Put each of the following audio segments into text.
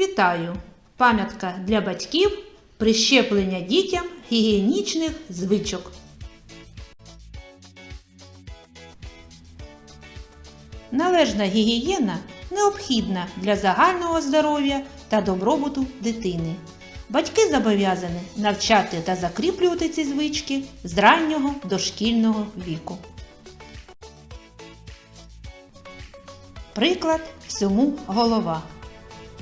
Вітаю! Пам'ятка для батьків прищеплення дітям гігієнічних звичок. Належна гігієна необхідна для загального здоров'я та добробуту дитини. Батьки зобов'язані навчати та закріплювати ці звички з раннього дошкільного віку. Приклад всьому голова.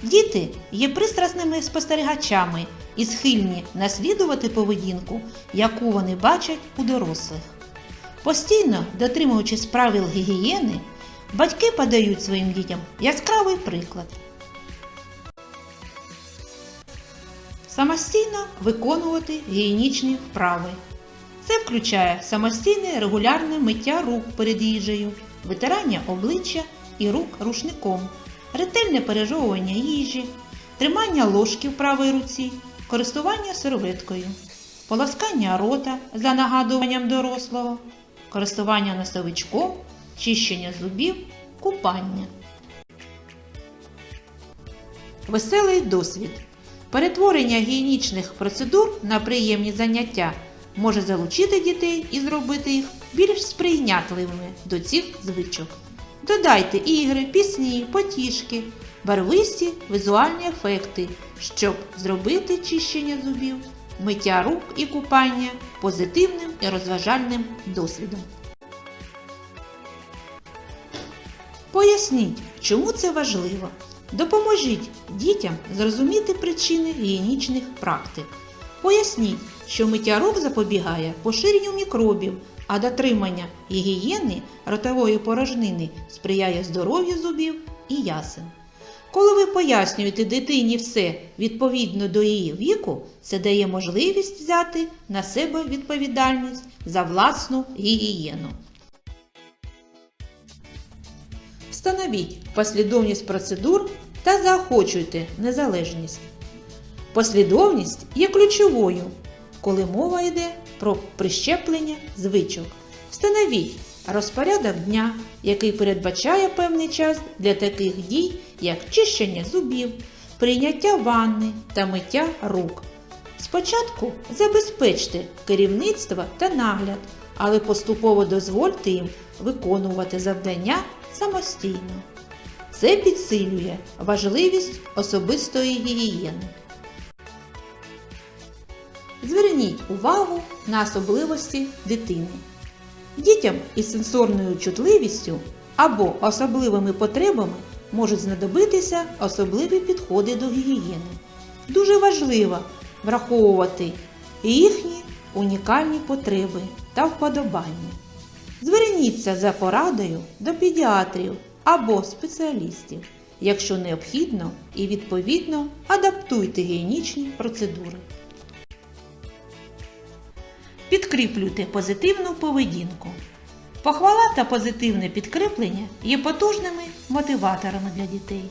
Діти є пристрасними спостерігачами і схильні наслідувати поведінку, яку вони бачать у дорослих. Постійно дотримуючись правил гігієни, батьки подають своїм дітям яскравий приклад. Самостійно виконувати гігієнічні вправи. Це включає самостійне регулярне миття рук перед їжею, витирання обличчя і рук рушником, ретельне пережовування їжі, тримання ложки в правій руці, користування серветкою, полоскання рота за нагадуванням дорослого, користування носовичком, чищення зубів, купання. Веселий досвід. Перетворення гігієнічних процедур на приємні заняття може залучити дітей і зробити їх більш сприйнятливими до цих звичок. Додайте ігри, пісні, потішки, барвисті візуальні ефекти, щоб зробити чищення зубів, миття рук і купання позитивним і розважальним досвідом. Поясніть, чому це важливо. Допоможіть дітям зрозуміти причини гігієнічних практик. Поясніть, що миття рук запобігає поширенню мікробів, а дотримання гігієни ротової порожнини сприяє здоров'ю зубів і ясен. Коли ви пояснюєте дитині все відповідно до її віку, це дає можливість взяти на себе відповідальність за власну гігієну. Встановіть послідовність процедур та заохочуйте незалежність. Послідовність є ключовою, коли мова йде про прищеплення звичок. Встановіть розпорядок дня, який передбачає певний час для таких дій, як чищення зубів, прийняття ванни та миття рук. Спочатку забезпечте керівництво та нагляд, але поступово дозвольте їм виконувати завдання самостійно. Це підсилює важливість особистої гігієни. Зверніть увагу на особливості дитини. Дітям із сенсорною чутливістю або особливими потребами можуть знадобитися особливі підходи до гігієни. Дуже важливо враховувати їхні унікальні потреби та вподобання. Зверніться за порадою до педіатрів або спеціалістів, якщо необхідно, і відповідно адаптуйте гігієнічні процедури. Підкріплюйте позитивну поведінку. Похвала та позитивне підкріплення є потужними мотиваторами для дітей.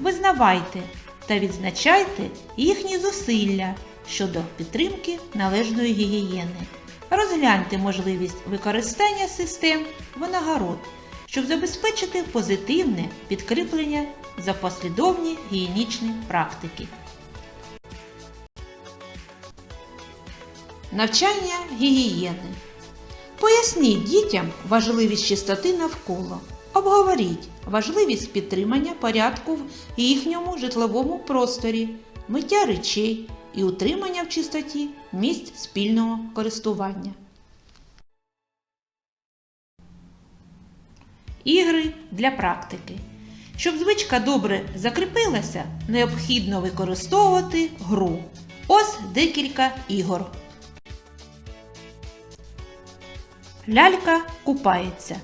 Визнавайте та відзначайте їхні зусилля щодо підтримки належної гігієни. Розгляньте можливість використання систем винагород, щоб забезпечити позитивне підкріплення за послідовні гігієнічні практики. Навчання гігієни. Поясніть дітям важливість чистоти навколо. Обговоріть важливість підтримання порядку в їхньому житловому просторі, миття речей і утримання в чистоті місць спільного користування. Ігри для практики. Щоб звичка добре закріпилася, необхідно використовувати гру. Ось декілька ігор. Лялька купається.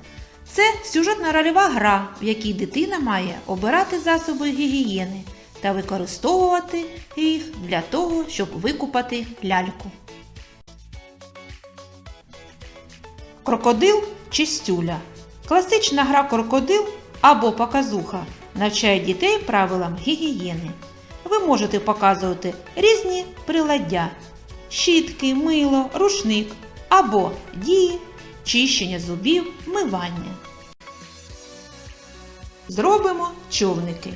Це сюжетна рольова гра, в якій дитина має обирати засоби гігієни та використовувати їх для того, щоб викупати ляльку. Крокодил чи стюля. Класична гра крокодил або показуха навчає дітей правилам гігієни. Ви можете показувати різні приладдя: щітки, мило, рушник або дії чищення зубів, мивання. Зробимо човники.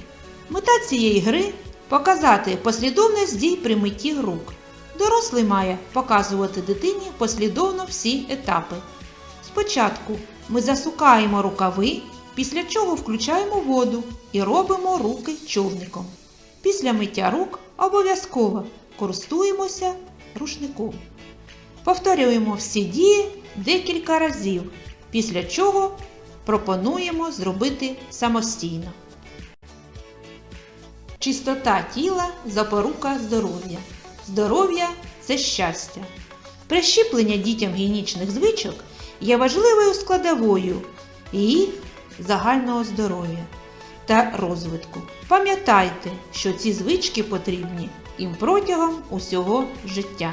Мета цієї гри Показати послідовність дій при митті рук. Дорослий має показувати дитині послідовно всі етапи. Спочатку ми засукаємо рукави, після чого включаємо воду і робимо руки човником. Після миття рук обов'язково користуємося рушником. Повторюємо всі дії декілька разів, після чого пропонуємо зробити самостійно. Чистота тіла запорука здоров'я. Здоров'я це щастя. Прищеплення дітям гігієнічних звичок є важливою складовою їх загального здоров'я та розвитку. Пам'ятайте, що ці звички потрібні їм протягом усього життя.